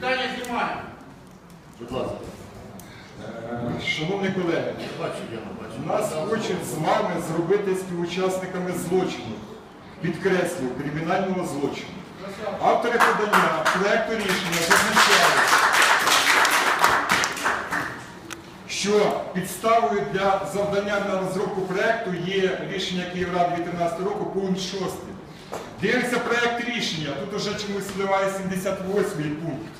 Питання знімаємо. Будь ласка. Е, Шановні колеги, Бачу, я не бачу. нас хочуть з вами зробити співучасниками злочину. Підкреслюю, кримінального злочину. Автори подання проекту рішення зазначають, що підставою для завдання на розробку проекту є рішення Київради від 13 року, пункт 6. Дивимося проект рішення, тут уже чомусь впливає 78 пункт.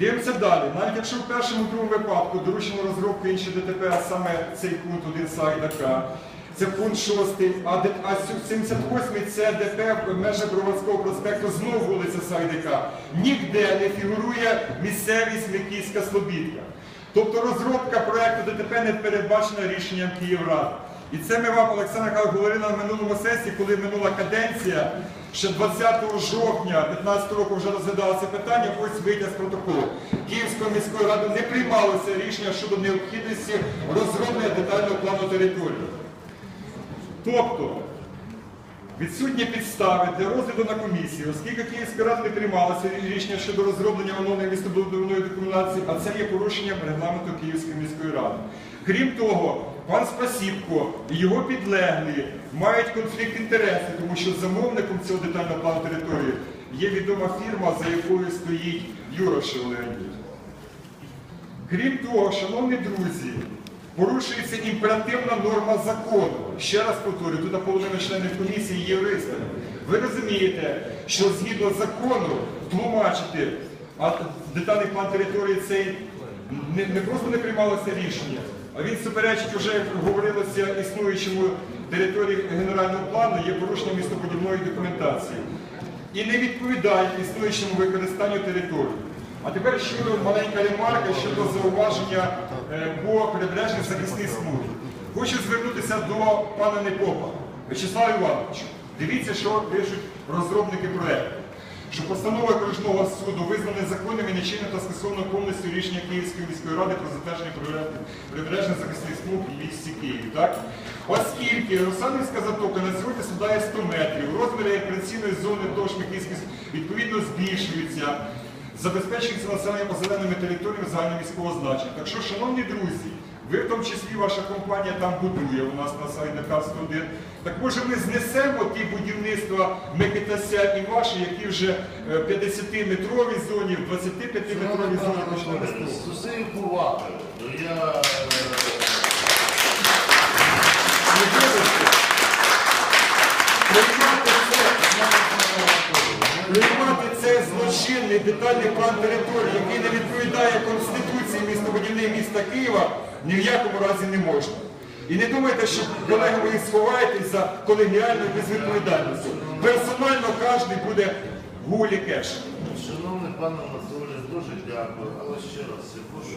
Дивимося далі. Навіть якщо в першому другому випадку доручено розробку іншої ДТП, а саме цей пункт 1 Сайдака, це пункт 6, а, де- а 78 це ДТП в межах Броварського проспекту, знову вулиця Сайдака. Ніде не фігурує місцевість Микійська Слобідка. Тобто розробка проекту ДТП не передбачена рішенням Київради. І це ми вам, Олександр Михайлович, говорили на минулому сесії, коли минула каденція, ще 20 жовтня 2015 року вже розглядалося питання, ось витяг з протоколу. Київської міської ради не приймалося рішення щодо необхідності розроблення детального плану території. Тобто, відсутні підстави для розгляду на комісії, оскільки Київська рада не приймалася рішення щодо розроблення оновленої містобудівної документації, а це є порушенням регламенту Київської міської ради. Крім того, пан Спасібко і його підлеглі мають конфлікт інтересів, тому що замовником цього детального плану території є відома фірма, за якою стоїть Юрошев Леонід. Крім того, шановні друзі, порушується імперативна норма закону. Ще раз повторюю, тут половина членів комісії є юристами. Ви розумієте, що згідно закону тлумачити, детальний план території цей не, не просто не приймалося рішення, а він суперечить вже, як говорилося, існуючому території генерального плану, є порушенням містобудівної документації і не відповідає існуючому використанню території. А тепер ще маленька ремарка щодо зауваження е, по прибережній захисній смузі. Хочу звернутися до пана Непопа. Вячеслав Іванович, дивіться, що пишуть розробники проєкту. Що постанова окружного суду визнана законним і нечинним та скасовано повністю рішення Київської міської ради про затвердження прибережних захисних смуг в місті Києві. Так? Оскільки Русанівська затока на сьогодні складає 100 метрів, розміри операційної зони вдовж Київської відповідно збільшуються, забезпечується населенням озеленими територіями загальноміського значення. Так що, шановні друзі, ви в тому числі ваша компанія там будує у нас на сайті ДК 101. Так може ми знесемо ті будівництва Микитася і ваші, які вже е, в 50-метровій зоні, в 25-метровій зоні почали З усією повагою, я е, Не вибачте. Приймати це, приймати це злочинний детальний план території, який не відповідає Конституції містобудівної міста Києва, ні в якому разі не можна. І не думайте, що колеги ви сховаєтесь за колегіальною безвідповідальністю. Персонально кожен буде гулі кеш. Шановний пане Анатолій, дуже дякую. Але ще раз я прошу